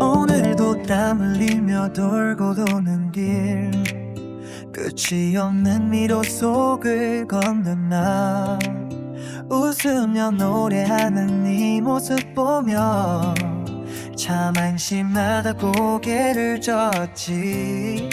오늘도 땀 흘리며 돌고 도는 길. 끝이 없는 미로 속을 걷는 나. 웃으며 노래하는 네 모습 보며 참 안심하다 고개를 젓지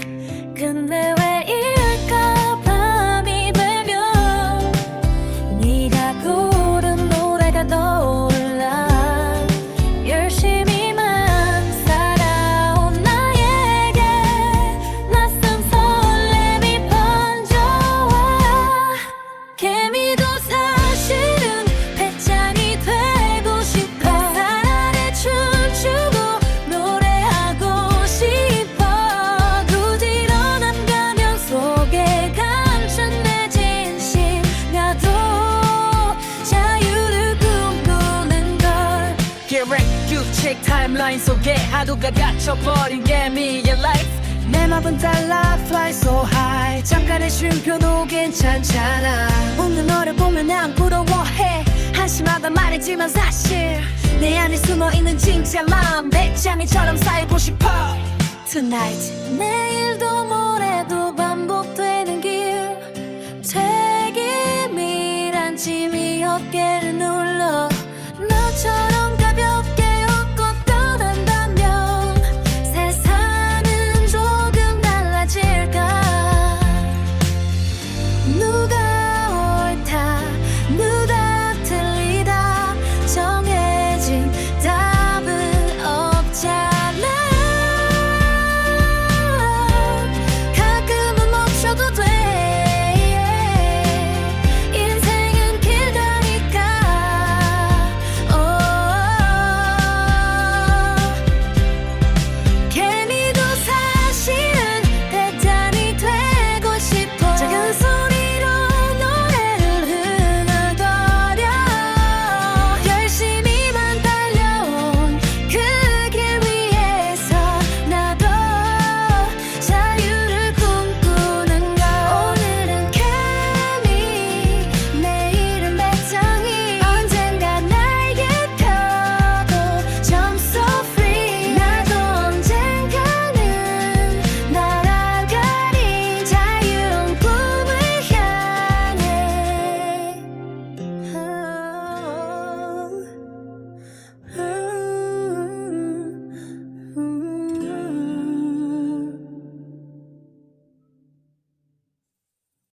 규칙 타임라인 속에 하루가 갇혀버린 개미의 life. 내 맘은 달라 fly so high. 잠깐의 쉼표도 괜찮잖아. 웃는 너를 보면 난 부러워해. 한심하다 말이지만 사실 내 안에 숨어있는 진짜 마음. 배짱이처럼 쌓이고 싶어. Tonight 내일도 모레도